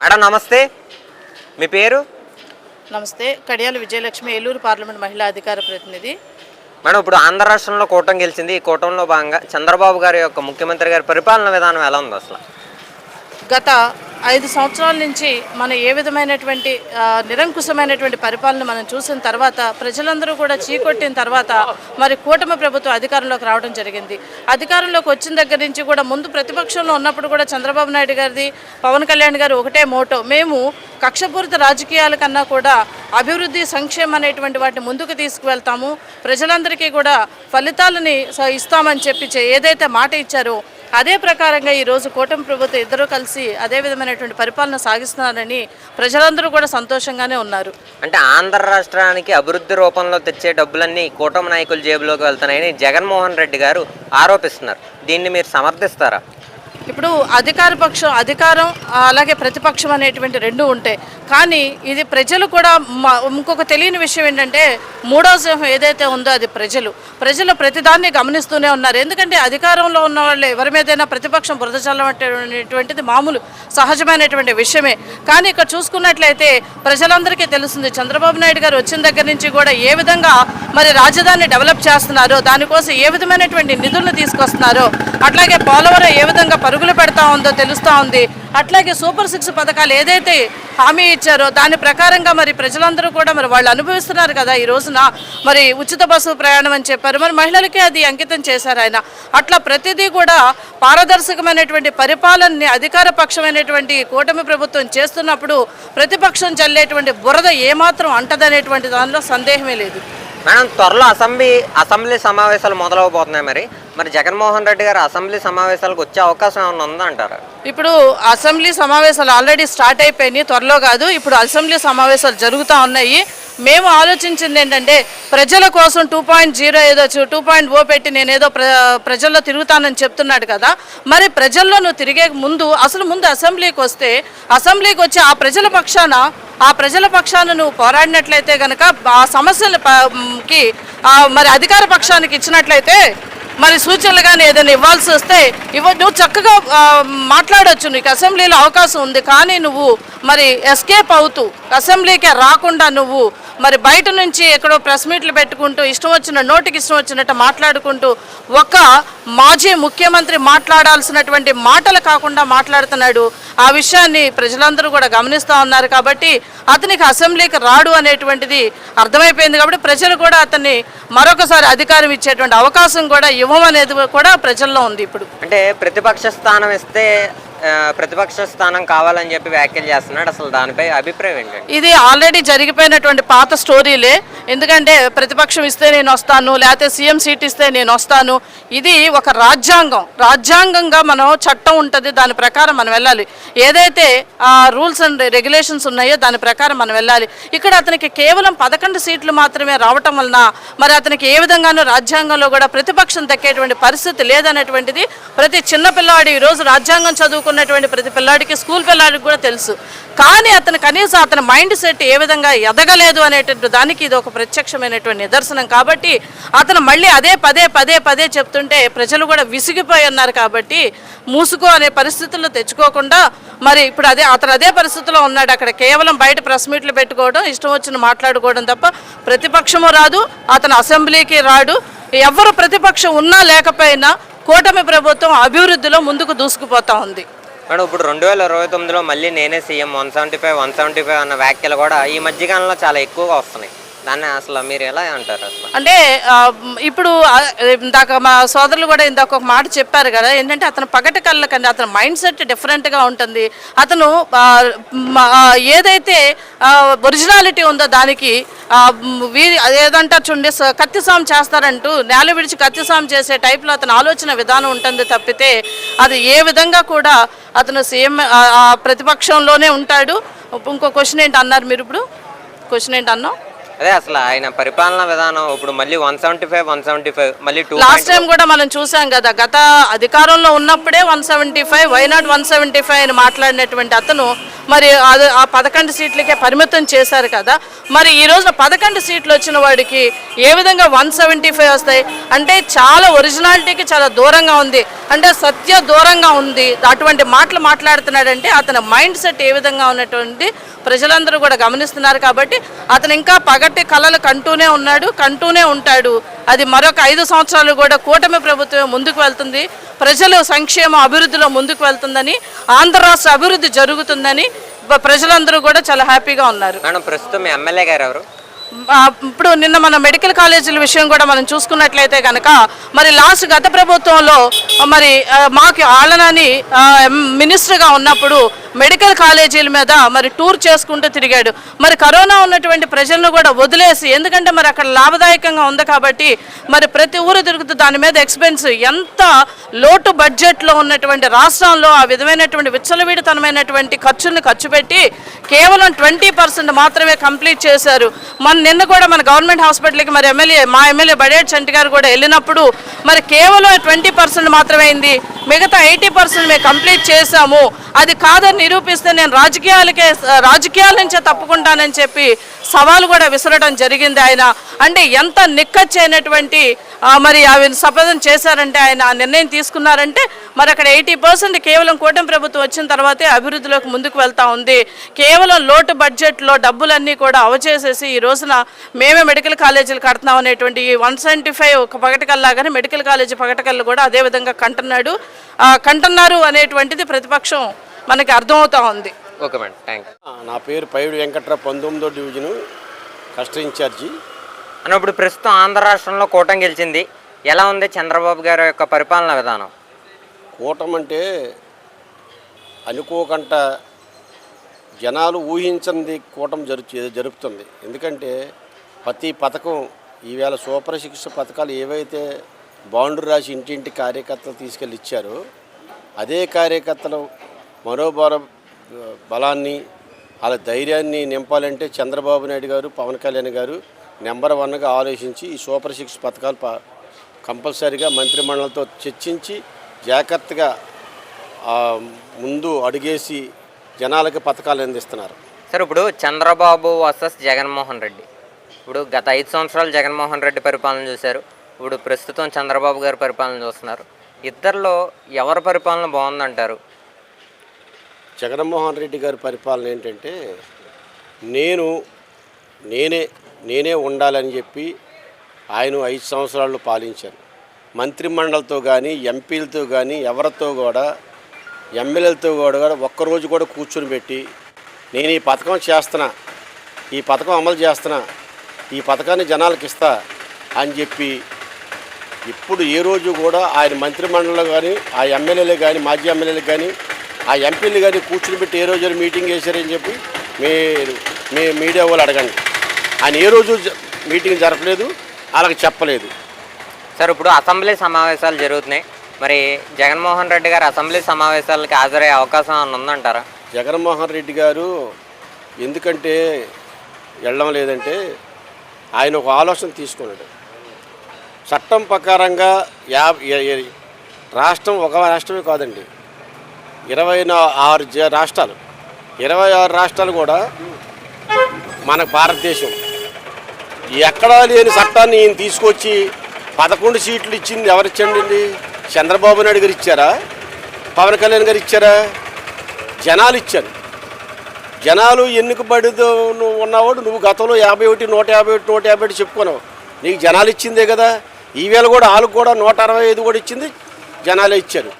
Madam నమస్తే. మీ పేరు? నమస్తే. కడియాల విజయలక్ష్మి ఏలూరు పార్లమెంట్ మహిళా అధికార ప్రతినిధి. మేడం ఇప్పుడు ఆంధ్ర రాష్ట్రంలో కూటమి గెలిచింది. ఈ కూటమిలో భాగంగా చంద్రబాబు గారి యొక్క ముఖ్యమంత్రి గారి పరిపాలన విధానం ఎలా ఉంది అసలు? గత ఐదు సంవత్సరాల నుంచి మనం ఏ విధమైనటువంటి నిరంకుశమైనటువంటి పరిపాలన మనం చూసిన తర్వాత ప్రజలందరూ కూడా చీకొట్టిన తర్వాత మరి కూటమి ప్రభుత్వం అధికారంలోకి రావడం జరిగింది. అధికారంలోకి వచ్చిన దగ్గర నుంచి కూడా ముందు ప్రతిపక్షంలో ఉన్నప్పుడు కూడా చంద్రబాబు నాయుడు గారిది పవన్ కళ్యాణ్ గారు ఒకటే మోటో. మేము కక్షపూరిత రాజకీయాల కన్నా కూడా అభివృద్ధి సంక్షేమం అనేటువంటి వాటిని ముందుకు తీసుకువెళ్తాము. ప్రజలందరికీ కూడా ఫలితాలని ఇస్తామని చెప్పి ఏదైతే మాట ఇచ్చారో అదే ప్రకారంగా ఈరోజు కూటమి ప్రభుత్వం ఇద్దరూ కలిసి అదే విధమైనటువంటి పరిపాలన సాగిస్తున్నారని ప్రజలందరూ కూడా సంతోషంగానే ఉన్నారు. అంటే ఆంధ్ర రాష్ట్రానికి అభివృద్ధి రూపంలో తెచ్చే డబ్బులన్నీ కూటమి నాయకుల జేబులోకి వెళ్తున్నాయని జగన్మోహన్ రెడ్డి గారు ఆరోపిస్తున్నారు. దీన్ని మీరు సమర్థిస్తారా? ఇప్పుడు అధికార పక్షం అధికారం అలాగే ప్రతిపక్షం అనేటువంటి రెండు ఉంటాయి కానీ ఇది ప్రజలు కూడా ఇంకొక తెలియని విషయం ఏంటంటే మూడో సింహం ఏదైతే ఉందో అది ప్రజలు. ప్రజలు ప్రతిదాన్ని గమనిస్తూనే ఉన్నారు. ఎందుకంటే అధికారంలో ఉన్న వాళ్ళు ఎవరి మీదైనా ప్రతిపక్షం బురద చల్లటువంటిది మామూలు సహజమైనటువంటి విషయమే. కానీ ఇక్కడ చూసుకున్నట్లయితే ప్రజలందరికీ తెలుస్తుంది చంద్రబాబు నాయుడు గారు వచ్చిన దగ్గర నుంచి కూడా ఏ విధంగా మరి రాజధాని డెవలప్ చేస్తున్నారో దానికోసం ఏ విధమైనటువంటి నిధులను తీసుకొస్తున్నారో అట్లాగే పోలవరం ఏ విధంగా పరుగులు పెడతా ఉందో తెలుస్తూ ఉంది. అట్లాగే సూపర్ సిక్స్ పథకాలు ఏదైతే హామీ ఇచ్చారో దాని ప్రకారంగా మరి ప్రజలందరూ కూడా మరి వాళ్ళు అనుభవిస్తున్నారు కదా ఈ రోజున. మరి ఉచిత బస్సు ప్రయాణం అని చెప్పారు. మరి మహిళలకే అది అంకితం చేశారు ఆయన. అట్లా ప్రతిదీ కూడా పారదర్శకమైనటువంటి పరిపాలనని అధికార పక్షమైనటువంటి కూటమి ప్రభుత్వం చేస్తున్నప్పుడు ప్రతిపక్షం చల్లేటువంటి బురద ఏమాత్రం అంటదనేటువంటి దానిలో సందేహమే లేదు. మేడం త్వరలో అసెంబ్లీ అసెంబ్లీ సమావేశాలు మొదలవబోతున్నాయి మరి. మరి జగన్మోహన్ రెడ్డి గారు అసెంబ్లీ సమావేశాలకు వచ్చే అవకాశం ఏమైనా ఉందంటారు ఇప్పుడు అసెంబ్లీ సమావేశాలు ఆల్రెడీ స్టార్ట్ అయిపోయినాయి త్వరలో కాదు. ఇప్పుడు అసెంబ్లీ సమావేశాలు జరుగుతూ ఉన్నాయి. మేము ఆలోచించింది ఏంటంటే ప్రజల కోసం టూ పాయింట్ జీరో ఏదో టూ పాయింట్ ఓ పెట్టి నేనేదో ప్ర ప్రజల్లో తిరుగుతానని చెప్తున్నాడు కదా. మరి ప్రజల్లో నువ్వు తిరిగే ముందు అసలు ముందు అసెంబ్లీకి వస్తే అసెంబ్లీకి వచ్చి ఆ ప్రజల పక్షాన ఆ ప్రజల పక్షాన నువ్వు పోరాడినట్లయితే కనుక ఆ సమస్యల కి మరి అధికార పక్షానికి ఇచ్చినట్లయితే మరి సూచనలు కానీ ఏదైనా ఇవ్వాల్సి వస్తే ఇవ్వ నువ్వు చక్కగా మాట్లాడొచ్చు. నీకు అసెంబ్లీలో అవకాశం ఉంది. కానీ నువ్వు మరి ఎస్కేప్ అవుతూ అసెంబ్లీకే రాకుండా నువ్వు మరి బయట నుంచి ఎక్కడో ప్రెస్ మీట్లు పెట్టుకుంటూ ఇష్టం వచ్చిన నోటికి ఇష్టం వచ్చినట్టు మాట్లాడుకుంటూ ఒక మాజీ ముఖ్యమంత్రి మాట్లాడాల్సినటువంటి మాటలు కాకుండా మాట్లాడుతున్నాడు. ఆ విషయాన్ని ప్రజలందరూ కూడా గమనిస్తూ ఉన్నారు కాబట్టి అతనికి అసెంబ్లీకి రాడు అనేటువంటిది అర్థమైపోయింది కాబట్టి ప్రజలు కూడా అతన్ని మరొకసారి అధికారం ఇచ్చేటువంటి అవకాశం కూడా ఇవ్వమనేది కూడా ప్రజల్లో ఉంది ఇప్పుడు. అంటే ప్రతిపక్ష స్థానం ఇస్తే ప్రతిపక్ష స్థానం కావాలని చెప్పి వ్యాఖ్యలు చేస్తున్నాడు. అసలు దానిపై అభిప్రాయం ఏంటండి? ఇది ఆల్రెడీ జరిగిపోయినటువంటి పాత స్టోరీలే. ఎందుకంటే ప్రతిపక్షం ఇస్తే నేను వస్తాను లేకపోతే సీఎం సీట్ ఇస్తే నేను వస్తాను. ఇది ఒక రాజ్యాంగం. రాజ్యాంగంగా మనం చట్టం ఉంటుంది దాని ప్రకారం మనం వెళ్ళాలి. ఏదైతే ఆ రూల్స్ అండ్ రెగ్యులేషన్స్ ఉన్నాయో దాని ప్రకారం మనం వెళ్ళాలి. ఇక్కడ అతనికి కేవలం పదకొండు సీట్లు మాత్రమే రావటం వలన మరి అతనికి ఏ విధంగానూ రాజ్యాంగంలో కూడా ప్రతిపక్షం దక్కేటువంటి పరిస్థితి లేదనేటువంటిది ప్రతి చిన్నపిల్లవాడు ఈరోజు రాజ్యాంగం చదువుకున్నటువంటి ప్రతి పిల్లాడికి స్కూల్ పిల్లాడికి కూడా తెలుసు. కానీ అతను కనీసం అతని మైండ్ సెట్ ఏ విధంగా ఎదగలేదు అనేటువంటి దానికి ఇది ఒక ప్రత్యక్షమైనటువంటి నిదర్శనం. కాబట్టి అతను మళ్ళీ అదే పదే పదే పదే చెప్తుంటే ప్రజలు కూడా విసిగిపోయి ఉన్నారు కాబట్టి మూసుకో అనే పరిస్థితుల్లో తెచ్చుకోకుండా మరి ఇప్పుడు అదే అతను అదే పరిస్థితిలో ఉన్నాడు. అక్కడ కేవలం బయట ప్రెస్ మీట్లు పెట్టుకోవడం ఇష్టం వచ్చిన మాట్లాడుకోవడం తప్ప ప్రతిపక్షము రాదు అతను అసెంబ్లీకి రాడు. ఎవరు ప్రతిపక్షం ఉన్నా లేకపోయినా కూటమి ప్రభుత్వం అభివృద్ధిలో ముందుకు దూసుకుపోతా ఉంది. మేడం ఇప్పుడు రెండు వేల ఇరవై తొమ్మిదిలో మళ్ళీ నేనే CM. One seventy five one seventy five అన్న వ్యాఖ్యలు కూడా ఈ మధ్యకాలంలో చాలా ఎక్కువగా వస్తున్నాయి. దాన్ని అసలు మీరు ఎలా అంటారు అసలు? అంటే ఇప్పుడు ఇందాక మా సోదరులు కూడా ఇందాక ఒక మాట చెప్పారు కదా ఏంటంటే అతను పగటి కళ్ళకండి అతని మైండ్ సెట్ డిఫరెంట్గా ఉంటుంది. అతను ఏదైతే ఒరిజినాలిటీ ఉందో దానికి వీరి ఏదంటారు చూడండి కత్తి సాం చేస్తారంటూ నేల విడిచి కత్తి సాం చేసే టైప్లో అతని ఆలోచన విధానం ఉంటుంది తప్పితే అది ఏ విధంగా కూడా అతను సీఎం ప్రతిపక్షంలోనే ఉంటాడు. ఇంకో క్వశ్చన్ ఏంటి అన్నారు మీరు ఇప్పుడు? క్వశ్చన్ ఏంటి అన్నావు అదే అసలు ఆయన పరిపాలనా విధానం ఇప్పుడు మళ్ళీ one seventy five one seventy five మళ్ళీ టూ లాస్ట్ టైం కూడా మనం చూసాం కదా గత అధికారంలో ఉన్నప్పుడే one seventy five why not one seventy five అని మాట్లాడినటువంటి అతను మరి అది ఆ పదకొండు సీట్లకే పరిమితం చేశారు కదా. మరి ఈ రోజున పదకొండు సీట్లు వచ్చిన వాడికి ఏ విధంగా వన్ సెవెంటీ ఫైవ్ వస్తాయి? అంటే చాలా ఒరిజినాలిటీకి చాలా దూరంగా ఉంది. అంటే సత్య దూరంగా ఉంది. అటువంటి మాటలు మాట్లాడుతున్నాడంటే అతని మైండ్ సెట్ ఏ విధంగా ఉన్నటువంటి ప్రజలందరూ కూడా గమనిస్తున్నారు కాబట్టి అతను ఇంకా పగటి కళలు కంటూనే ఉన్నాడు కంటూనే ఉంటాడు. అది మరొక ఐదు సంవత్సరాలు కూడా కూటమి ప్రభుత్వం ముందుకు వెళ్తుంది. ప్రజలు సంక్షేమ అభివృద్ధిలో ముందుకు వెళ్తుందని ఆంధ్ర రాష్ట్ర అభివృద్ధి జరుగుతుందని ప్రజలందరూ కూడా చాలా హ్యాపీగా ఉన్నారు. మేడం ప్రస్తుతం ఎమ్మెల్యే గారు ఎవరు? ఇప్పుడు నిన్న మన మెడికల్ కాలేజీల విషయం కూడా మనం చూసుకున్నట్లయితే కనుక మరి లాస్ట్ గత ప్రభుత్వంలో మరి మాకు ఆళ్ళనని మినిస్టర్గా ఉన్నప్పుడు మెడికల్ కాలేజీల మీద మరి టూర్ చేసుకుంటూ తిరిగాడు. మరి కరోనా ఉన్నటువంటి ప్రజలను కూడా వదిలేసి ఎందుకంటే మరి అక్కడ లాభదాయకంగా ఉంది కాబట్టి మరి ప్రతి ఊరు తిరుగుతూ దాని మీద ఎక్స్పెన్స్ ఎంత లోటు బడ్జెట్లో ఉన్నటువంటి రాష్ట్రంలో ఆ విధమైనటువంటి విచ్చలవిడితనమైనటువంటి ఖర్చుల్ని ఖర్చు పెట్టి కేవలం ట్వంటీ పర్సెంట్ మాత్రమే కంప్లీట్ చేశారు. మన నిన్న కూడా మన గవర్నమెంట్ హాస్పిటల్కి మరి ఎమ్మెల్యే మా ఎమ్మెల్యే బడేట్ చంటి గారు కూడా వెళ్ళినప్పుడు మరి కేవలం ట్వంటీ పర్సెంట్ మాత్రమే అయింది. మిగతా ఎయిటీ పర్సెంట్ మేము కంప్లీట్ చేశాము. అది కాదని నిరూపిస్తే నేను రాజకీయాలకే రాజకీయాల నుంచే తప్పుకుంటానని చెప్పి సవాల్ కూడా విసరడం జరిగింది ఆయన. అంటే ఎంత నిక్కచ్చైనటువంటి మరి అవి సపదం చేశారంటే ఆయన ఆ నిర్ణయం తీసుకున్నారంటే మరి అక్కడ ఎయిటీ పర్సెంట్ కేవలం కూటమి ప్రభుత్వం వచ్చిన తర్వాతే అభివృద్ధిలోకి ముందుకు వెళ్తా ఉంది. కేవలం లోటు బడ్జెట్లో డబ్బులన్నీ కూడా అవచేసేసి ఈ రోజున మేమే మెడికల్ కాలేజీలు కడుతున్నాం అనేటువంటి ఈ వన్ సెవెంటీ ఫైవ్ ఒక పగటకల్లాగానే మెడికల్ కాలేజీ పగటకల్లు కూడా అదే విధంగా కంటున్నాడు. కంటున్నారు అనేటువంటిది ప్రతిపక్షం మనకి అర్థమవుతా ఉంది. ఓకే మేడం థ్యాంక్ నా పేరు పైడు వెంకట్రావు పంతొమ్మిదో డివిజను కస్టర్ ఇన్ఛార్జి. అన్న ఇప్పుడు ప్రస్తుతం ఆంధ్ర రాష్ట్రంలో కూటమి గెలిచింది. ఎలా ఉంది చంద్రబాబు గారి యొక్క పరిపాలన విధానం? కూటమి అంటే అనుకోకుండా జనాలు ఊహించనిది కూటమి జరు జరుపుతుంది. ఎందుకంటే ప్రతి పథకం ఈవేళ సూపర్ శిక్ష పథకాలు ఏవైతే బాండు రాసి ఇంటింటి కార్యకర్తలు తీసుకెళ్ళి ఇచ్చారో అదే కార్యకర్తలు మనోబల బలాన్ని వాళ్ళ ధైర్యాన్ని నింపాలంటే చంద్రబాబు నాయుడు గారు పవన్ కళ్యాణ్ గారు నెంబర్ వన్గా ఆలోచించి ఈ సూపర్ సిక్స్ పథకాలు ప కంపల్సరీగా మంత్రిమండలితో చర్చించి జాగ్రత్తగా ముందు అడిగేసి జనాలకి పథకాలు అందిస్తున్నారు. సార్ ఇప్పుడు చంద్రబాబు వర్సెస్ జగన్మోహన్ రెడ్డి. ఇప్పుడు గత ఐదు సంవత్సరాలు జగన్మోహన్ రెడ్డి పరిపాలన చూశారు. ఇప్పుడు ప్రస్తుతం చంద్రబాబు గారి పరిపాలన చూస్తున్నారు. ఇద్దరిలో ఎవరి పరిపాలన బాగుందంటారు? జగన్మోహన్ రెడ్డి గారి పరిపాలన ఏంటంటే నేను నేనే నేనే ఉండాలని చెప్పి ఆయన ఐదు సంవత్సరాలు పాలించాను. మంత్రిమండలితో కానీ ఎంపీలతో కానీ ఎవరితో కూడా ఎమ్మెల్యేలతో కూడా ఒక్కరోజు కూడా కూర్చొని పెట్టి నేను ఈ పథకం చేస్తున్నా ఈ పథకం అమలు చేస్తున్నా ఈ పథకాన్ని జనాలకు ఇస్తా అని చెప్పి ఇప్పుడు ఏ రోజు కూడా ఆయన మంత్రిమండలిలో కానీ ఆ ఎమ్మెల్యేలు కానీ మాజీ ఎమ్మెల్యేలు కానీ ఆ ఎంపీలు కానీ కూర్చుని పెట్టి ఏ రోజు మీటింగ్ చేశారని చెప్పి మీరు మీ మీడియా వాళ్ళు అడగండి. ఆయన ఏ రోజు మీటింగ్ జరపలేదు వాళ్ళకి చెప్పలేదు. సార్ ఇప్పుడు అసెంబ్లీ సమావేశాలు జరుగుతున్నాయి. మరి జగన్మోహన్ రెడ్డి గారు అసెంబ్లీ సమావేశాలకి హాజరయ్యే అవకాశం ఉందంటారా? జగన్మోహన్ రెడ్డి గారు ఎందుకంటే వెళ్ళడం లేదంటే ఆయన ఒక ఆలోచన తీసుకున్నాడు. చట్టం ప్రకారంగా యా రాష్ట్రం ఒక రాష్ట్రమే కాదండి. ఇరవై ఆరు జ- రాష్ట్రాలు. ఇరవై ఆరు రాష్ట్రాలు కూడా మన భారతదేశం. ఎక్కడా లేని చట్టాన్ని ఈయన తీసుకొచ్చి పదకొండు సీట్లు ఇచ్చింది ఎవరిచ్చండి చంద్రబాబు నాయుడు గారు ఇచ్చారా? పవన్ కళ్యాణ్ గారు ఇచ్చారా? జనాలు ఇచ్చారు. జనాలు ఎన్నికబడితో నువ్వు ఉన్నవాడు నువ్వు గతంలో యాభై ఒకటి నూట యాభై ఒకటి నూట యాభై ఒకటి చెప్పుకున్నావు. నీకు జనాలు ఇచ్చిందే కదా. ఈవేళ కూడా వాళ్ళకు కూడా నూట అరవై ఐదు కూడా ఇచ్చింది జనాలే ఇచ్చారు.